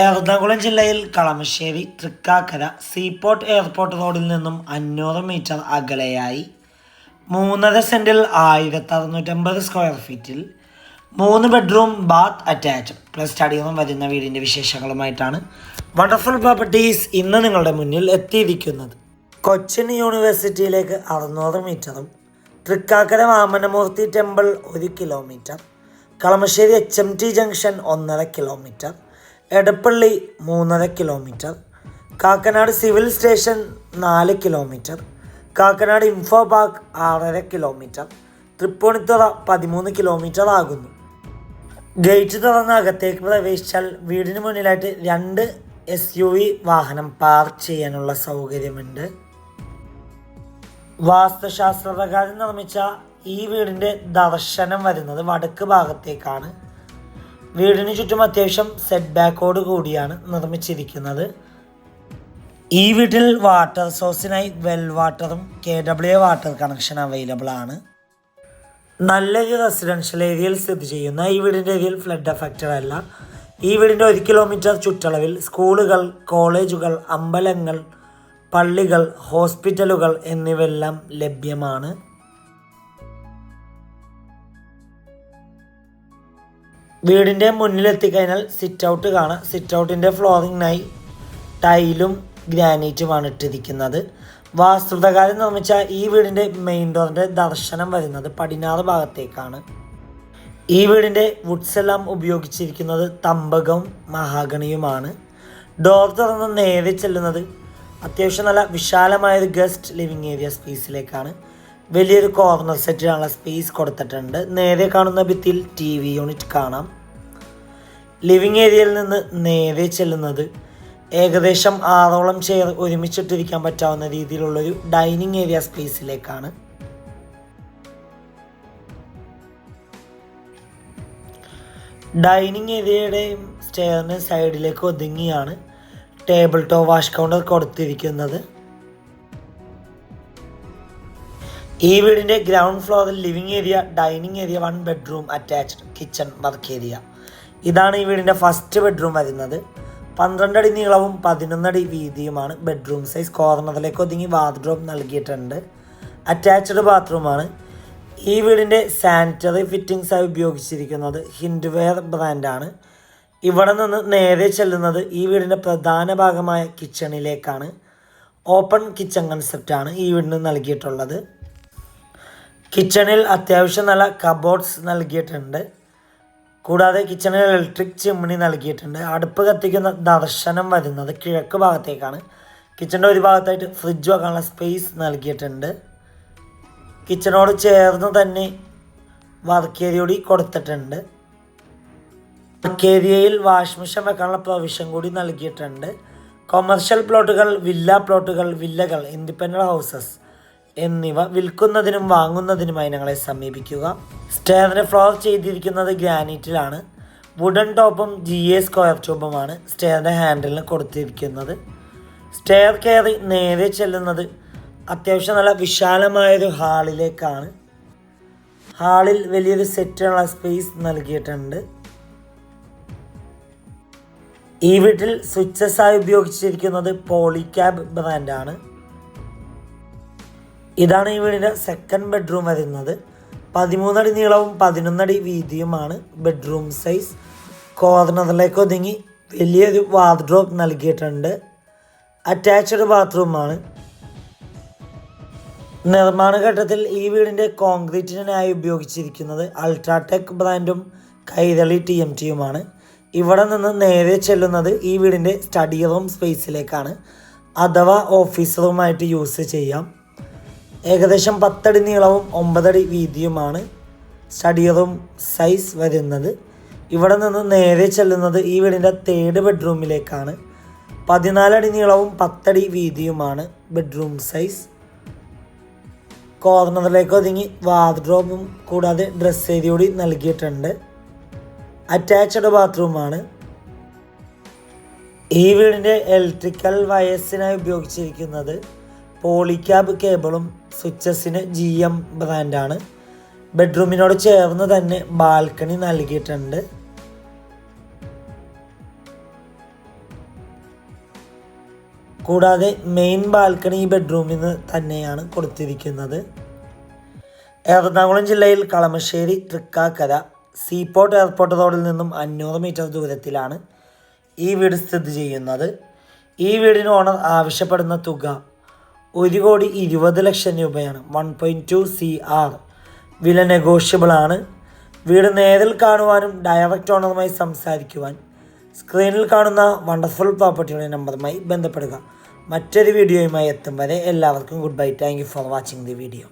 എറണാകുളം ജില്ലയിൽ Kalamassery Thrikkakara seaport airport റോഡിൽ നിന്നും അഞ്ഞൂറ് മീറ്റർ അകലെയായി. മൂന്നര സെന്റിൽ ആയിരത്തി അറുന്നൂറ്റമ്പത് സ്ക്വയർ ഫീറ്റിൽ മൂന്ന് bedroom bath attach plus study room വരുന്ന വീടിന്റെ വിശേഷങ്ങളുമായിട്ടാണ് വണ്ടർഫുൾ പ്രോപ്പർട്ടീസ് ഇന്ന് നിങ്ങളുടെ മുന്നിൽ എത്തിയിരിക്കുന്നത്. കൊച്ചിൻ യൂണിവേഴ്സിറ്റിയിലേക്ക് അറുന്നൂറ് മീറ്ററും തൃക്കാക്കര വാമനമൂർത്തി ടെമ്പിൾ ഒരു kilometre Kalamassery H M T junction ഒന്നര കിലോമീറ്റർ എടപ്പള്ളി മൂന്നര കിലോമീറ്റർ കാക്കനാട് സിവിൽ സ്റ്റേഷൻ നാല് കിലോമീറ്റർ കാക്കനാട് ഇൻഫോ പാർക്ക് ആറര കിലോമീറ്റർ തൃപ്പൂണിത്തുറ പതിമൂന്ന് കിലോമീറ്റർ ആകുന്നു. ഗേറ്റ് തുറന്ന് അകത്തേക്ക് പ്രവേശിച്ചാൽ വീടിന് മുന്നിലായിട്ട് രണ്ട് എസ് യു വി വാഹനം പാർക്ക് ചെയ്യാനുള്ള സൗകര്യമുണ്ട്. വാസ്തുശാസ്ത്ര പ്രകാരം നിർമ്മിച്ച ഈ വീടിന്റെ ദർശനം വരുന്നത് വടക്ക് ഭാഗത്തേക്കാണ്. വീടിന് ചുറ്റും അത്യാവശ്യം സെറ്റ് ബാക്കോട് കൂടിയാണ് നിർമ്മിച്ചിരിക്കുന്നത്. ഈ വീട്ടിൽ വാട്ടർ സോഴ്സിനായി വെൽ വാട്ടറും K W water connection available ആണ്. നല്ലൊരു റെസിഡൻഷ്യൽ ഏരിയയിൽ സ്ഥിതി ചെയ്യുന്ന ഈ വീടിന്റെ ഏരിയയിൽ ഫ്ലഡ് അഫക്റ്റഡ് അല്ല ഈ വീടിന്റെ ഒരു കിലോമീറ്റർ ചുറ്റളവിൽ സ്കൂളുകൾ കോളേജുകൾ അമ്പലങ്ങൾ പള്ളികൾ ഹോസ്പിറ്റലുകൾ എന്നിവയെല്ലാം ലഭ്യമാണ്. വീടിന്റെ മുന്നിലെത്തിക്കഴിഞ്ഞാൽ സിറ്റ് ഔട്ട് കാണാം. സിറ്റ് ഔട്ടിന്റെ ഫ്ലോറിങ്ങിനായി ടൈലും ഗ്രാനൈറ്റുമാണ് ഇട്ടിരിക്കുന്നത്. വാസ്തുതകാലം നിർമ്മിച്ച ഈ വീടിന്റെ മെയിൻ ഡോറിന്റെ ദർശനം വരുന്നത് പടിഞ്ഞാറ് ഭാഗത്തേക്കാണ്. ഈ വീടിന്റെ വുഡ്സ് എല്ലാം ഉപയോഗിച്ചിരിക്കുന്നത് തമ്പകവും മഹാഗണിയുമാണ്. ഡോർ തുറന്ന് നേരെ ചെല്ലുന്നത് അത്യാവശ്യം നല്ല വിശാലമായൊരു ഗസ്റ്റ് ലിവിങ് ഏരിയ സ്പേസിലേക്കാണ് വലിയൊരു കോർണർ സെറ്റിനുള്ള സ്പേസ് കൊടുത്തിട്ടുണ്ട്. നേരെ കാണുന്ന ഭിത്തിയിൽ ടി വി യൂണിറ്റ് കാണാം. ലിവിങ് ഏരിയയിൽ നിന്ന് നേരെ ചെല്ലുന്നത് ഏകദേശം ആറോളം ചെയർ ഒരുമിച്ചിട്ടിരിക്കാൻ പറ്റാവുന്ന രീതിയിലുള്ളൊരു ഡൈനിങ് ഏരിയ സ്പേസിലേക്കാണ് ഡൈനിങ് ഏരിയയുടെയും സ്റ്റെയറിന് സൈഡിലേക്ക് ഒതുങ്ങിയാണ് ടേബിൾ ടോ വാഷ് കൗണ്ടർ കൊടുത്തിരിക്കുന്നത്. ഈ വീടിന്റെ ഗ്രൗണ്ട് ഫ്ലോറിൽ living area dining area one bedroom attached kitchen work area ഇതാണ് ഈ വീടിന്റെ ഫസ്റ്റ് ബെഡ്റൂം വരുന്നത്. അടി നീളവും പതിനൊന്നടി വീതിയുമാണ്. ബെഡ്റൂം സൈസ് കോർണറിലേക്ക് ഒതുങ്ങി വാർഡ്രോബ് നൽകിയിട്ടുണ്ട്. അറ്റാച്ച്ഡ് ബാത്റൂമാണ് ഈ വീടിന്റെ സാനിറ്ററി ഫിറ്റിംഗ്സായി ഉപയോഗിച്ചിരിക്കുന്നത്. ഹിൻഡ്വെയർ ബ്രാൻഡാണ് ഇവിടെ നിന്ന് നേരെ ചെല്ലുന്നത് ഈ വീടിന്റെ പ്രധാന ഭാഗമായ കിച്ചണിലേക്കാണ് ഓപ്പൺ കിച്ചൺ കൺസെപ്റ്റാണ് ഈ വീടിന് നൽകിയിട്ടുള്ളത്. കിച്ചണിൽ അത്യാവശ്യം നല്ല കബോർഡ്സ് നൽകിയിട്ടുണ്ട്. കൂടാതെ കിച്ചണിൽ ഇലക്ട്രിക് ചിമ്മിണി നൽകിയിട്ടുണ്ട്. അടുപ്പ് കത്തിക്കുന്ന ദർശനം വരുന്നത് കിഴക്ക് ഭാഗത്തേക്കാണ്. കിച്ചണിന്റെ ഒരു ഭാഗത്തായിട്ട് ഫ്രിഡ്ജ് വെക്കാനുള്ള സ്പേസ് നൽകിയിട്ടുണ്ട്. കിച്ചണോട് ചേർന്ന് തന്നെ വർക്ക് ഏരിയ കൂടി കൊടുത്തിട്ടുണ്ട്. വർക്ക് ഏരിയയിൽ വാഷ് മെഷീൻ വെക്കാനുള്ള പ്രൊവിഷൻ കൂടി നൽകിയിട്ടുണ്ട്. കൊമേർഷ്യൽ പ്ലോട്ടുകൾ വില്ല പ്ലോട്ടുകൾ വില്ലകൾ ഇൻഡിപെൻഡന്റ് ഹൗസസ് എന്നിവ വിൽക്കുന്നതിനും വാങ്ങുന്നതിനുമായി ഞങ്ങളെ സമീപിക്കുക. സ്റ്റെയറിന്റെ ഫ്ലോർ ചെയ്തിരിക്കുന്നത് ഗ്രാനൈറ്റിലാണ്. വുഡൻ ടോപ്പും ജി എ സ്ക്വയർ ട്യൂബുമാണ് സ്റ്റെയറിന്റെ ഹാൻഡിലിന് കൊടുത്തിരിക്കുന്നത്. സ്റ്റെയർ കയറി നേരെ ചെല്ലുന്നത് അത്യാവശ്യം നല്ല വിശാലമായൊരു ഹാളിലേക്കാണ്. ഹാളിൽ വലിയൊരു സെറ്റുള്ള സ്പേസ് നൽകിയിട്ടുണ്ട്. ഈ വീട്ടിൽ സ്വിച്ചസ് ആയി ഉപയോഗിച്ചിരിക്കുന്നത് പോളിക്യാബ് ബ്രാൻഡാണ്. ഇതാണ് ഈ വീടിന്റെ സെക്കൻഡ് ബെഡ്റൂം വരുന്നത്. പതിമൂന്നടി നീളവും പതിനൊന്നടി വീതിയുമാണ് ബെഡ്റൂം സൈസ് കോർണറിലേക്ക് ഒതുങ്ങി വലിയൊരു വാർഡ്രോബ് നൽകിയിട്ടുണ്ട്. അറ്റാച്ച്ഡ് ബാത്റൂമാണ് നിർമ്മാണ ഘട്ടത്തിൽ ഈ വീടിന്റെ കോൺക്രീറ്റിനായി ഉപയോഗിച്ചിരിക്കുന്നത് അൾട്രാടെക് ബ്രാൻഡും കൈരളി ടി എം ടിയുമാണ് ഇവിടെ നിന്ന് നേരെ ചെല്ലുന്നത് ഈ വീടിന്റെ സ്റ്റഡി റൂം സ്പേസിലേക്കാണ് അഥവാ ഓഫീസ് റൂമായിട്ട് യൂസ് ചെയ്യാം. ഏകദേശം പത്തടി നീളവും ഒമ്പതടി വീതിയുമാണ് സ്റ്റഡിയറും സൈസ് വരുന്നത്. ഇവിടെ നിന്ന് നേരെ ചെല്ലുന്നത് ഈ വീടിന്റെ തേർഡ് ബെഡ്റൂമിലേക്കാണ് പതിനാലടി നീളവും പത്തടി വീതിയുമാണ് ബെഡ്റൂം സൈസ് കോർണറിലേക്ക് ഒതുങ്ങി വാർഡ്രോബും കൂടാതെ ഡ്രസ് ഏരിയ കൂടി നൽകിയിട്ടുണ്ട്. അറ്റാച്ച്ഡ് ബാത്റൂമാണ് ഈ വീടിന്റെ ഇലക്ട്രിക്കൽ വയസ്സിനായി ഉപയോഗിച്ചിരിക്കുന്നത്. പോളിക്യാബ് കേബിളും സ്വിച്ചസിന് ജി എം ബ്രാൻഡാണ്. ബെഡ്റൂമിനോട് ചേർന്ന് തന്നെ ബാൽക്കണി നൽകിയിട്ടുണ്ട്. കൂടാതെ മെയിൻ ബാൽക്കണി ഈ ബെഡ്റൂമിൽ നിന്ന് തന്നെയാണ് കൊടുത്തിരിക്കുന്നത്. എറണാകുളം ജില്ലയിൽ കളമശ്ശേരി തൃക്കാക്കര സീപോർട്ട് എയർപോർട്ട് റോഡിൽ നിന്നും അഞ്ഞൂറ് മീറ്റർ ദൂരത്തിലാണ് ഈ വീട് സ്ഥിതി ചെയ്യുന്നത്. ഈ വീടിന് ഓണർ ആവശ്യപ്പെടുന്ന തുക ഒരു കോടി ഇരുപത് ലക്ഷം രൂപയാണ് one point two C R വില നെഗോഷ്യബിൾ ആണ്. വീട് നേരിൽ കാണുവാനും ഡയറക്റ്റ് ഓണറുമായി സംസാരിക്കുവാൻ സ്ക്രീനിൽ കാണുന്ന വണ്ടർഫുൾ പ്രോപ്പർട്ടിയുടെ നമ്പറുമായി ബന്ധപ്പെടുക. മറ്റൊരു വീഡിയോയുമായി എത്തും വരെ എല്ലാവർക്കും good bye thank you for watching the video